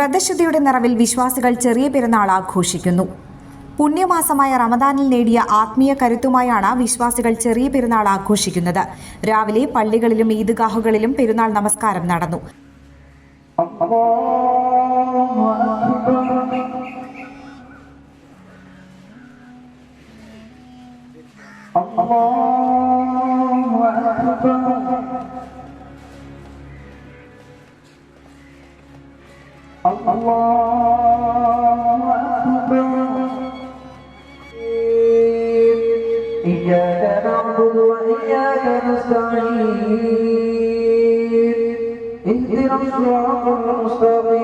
വ്രതശുദ്ധിയുടെ നിറവിൽ വിശ്വാസികൾ ചെറിയ പെരുന്നാൾ ആഘോഷിക്കുന്നു. പുണ്യമാസമായ റമദാനിൽ നേടിയ ആത്മീയ കരുത്തുമായാണ് വിശ്വാസികൾ ചെറിയ പെരുന്നാൾ ആഘോഷിക്കുന്നത്. രാവിലെ പള്ളികളിലും ഈദ്ഗാഹുകളിലും പെരുന്നാൾ നമസ്കാരം നടന്നു. نعبد وإياك نستعين. اهدنا الصراط المستقيم.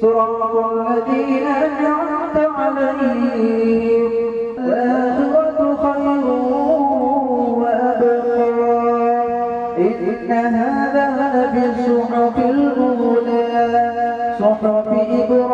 صراط الذين أنعمت عليهم. الآخرة خير وأبقى. إن هذا لفي الصحف الأولى. صحف إبراهيم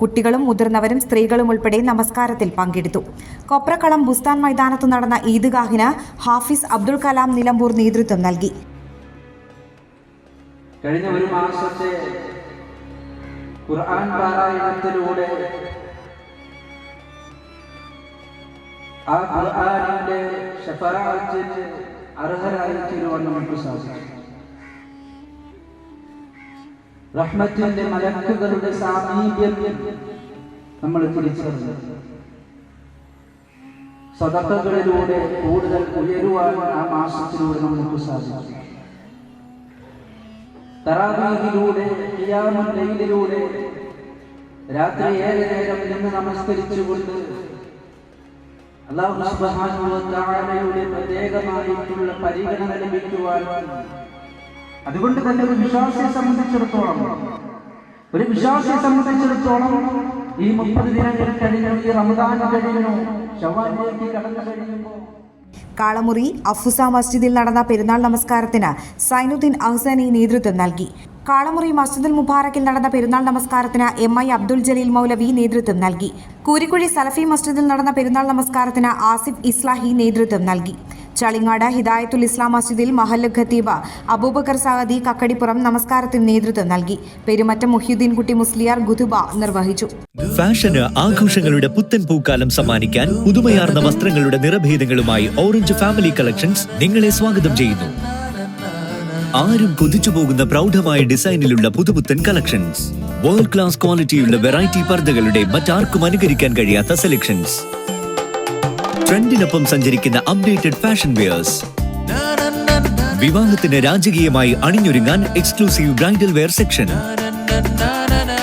കുട്ടികളും മുതിർന്നവരും സ്ത്രീകളും ഉൾപ്പെടെ നമസ്കാരത്തിൽ പങ്കെടുത്തു. കൊപ്രക്കളം ബുസ്താൻ മൈതാനത്ത് നടന്ന ഈദ്ഗാഹിന് ഹാഫിസ് അബ്ദുൾ കലാം നിലമ്പൂർ നേതൃത്വം നൽകി. കഴിഞ്ഞ ഒരു മാസത്തെ ഖുർആൻ പാരായണത്തിലൂടെ ആ ഖുർആനിന്റെ ഷഫാഅത്തിന് അർഹരായി തീരുവാൻ നമുക്ക് സാധിക്കും. റഹ്മത്തിന്റെ മലക്കുകളുടെ സാമീപ്യം നമ്മൾ തിരിച്ചറിഞ്ഞു. സദക്കകളിലൂടെ കൂടുതൽ ഉയരുവാൻ ആ മാസത്തിലൂടെ നമുക്ക് സാധിക്കും. തറാവീഹിലൂടെ ഖിയാമുൽ രാത്രി ഏറെ നേരം നിന്ന് നമസ്കരിച്ചുകൊണ്ട് വ തആലയുടെ പ്രത്യേകമായിട്ടുള്ള പരിഗണന ലഭിക്കുവാൻ അതുകൊണ്ട് തന്നെ ഒരു വിശ്വാസിയെ സംബന്ധിച്ചിടത്തോളം ഒരു വിശ്വാസിയെ സംബന്ധിച്ചിടത്തോളം ഈ മുപ്പത് ദിനങ്ങൾ കഴിഞ്ഞു ഈ റമദാൻ കഴിഞ്ഞു ഷവാലിലേക്ക് കടന്നു കഴിയുമ്പോൾ കാളമുറി അഫുസ മസ്ജിദിൽ നടന്ന പെരുന്നാൾ നമസ്കാരത്തിന് സൈനുദ്ദീൻ അഹ്സനി നേതൃത്വം നൽകി. കാളമുറി മസ്ജിദുൽ മുബാറക്കിൽ നടന്ന പെരുന്നാൾ നമസ്കാരത്തിന് എം ഐ അബ്ദുൽ ജലീൽ മൗലവി നേതൃത്വം നൽകി. കൂരിക്കുഴി സലഫി മസ്ജിദിൽ നടന്ന പെരുന്നാൾ നമസ്കാരത്തിന് ആസിഫ് ഇസ്ലാഹി നേതൃത്വം നൽകി. ചളിങ്ങാട് ഹിദായത്തുൽ ഇസ്ലാം മസ്ജിദിൽ മഹല്ല് ഖത്തീബ അബൂബക്കർ സാദി കക്കടിപ്പുറം നമസ്കാരത്തിന് നേതൃത്വം നൽകി. പെരുമറ്റം മുഹ്യുദ്ദീൻ കുട്ടി മുസ്ലിയാർ ഗുതുബ നിർവഹിച്ചു. ഫാഷന് ആഘോഷങ്ങളുടെ പുത്തൻ പൂക്കാലം സമ്മാനിക്കാൻ പുതുമയാർന്ന വസ്ത്രങ്ങളുടെ നിറഭേദങ്ങളുമായി ഓറഞ്ച് ഫാമിലി കളക്ഷൻസ് നിങ്ങളെ സ്വാഗതം ചെയ്യുന്നു. ആരും കൊതിച്ചു പോകുന്ന പ്രൗഢമായ ഡിസൈനിലുള്ള പുതുപുത്തൻ കളക്ഷൻസ്. വേൾഡ് ക്ലാസ് ക്വാളിറ്റിയുള്ള വെറൈറ്റി പർദ്ദകളുടെ മറ്റാർക്കും അനുകരിക്കാൻ കഴിയാത്ത സെലക്ഷൻസ് ട്രെൻഡിനൊപ്പം സഞ്ചരിക്കുന്ന അപ്ഡേറ്റഡ് ഫാഷൻ വെയേഴ്സ് വിവാഹത്തിന് രാജകീയമായി അണിഞ്ഞൊരുങ്ങാൻ എക്സ്ക്ലൂസീവ് ബ്രൈഡൽ വെയർ സെക്ഷൻ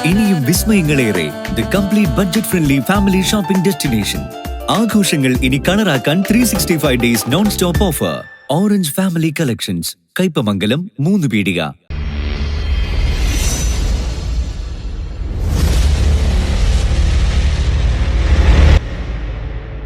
ഇനിയും വിസ്മയങ്ങളേറെ the complete budget friendly family shopping destination ആഘോഷങ്ങൾ ഇനി കളറാക്കാൻ three sixty five days non stop offer orange family collections Kaipamangalam മൂന്ന് പീടിക.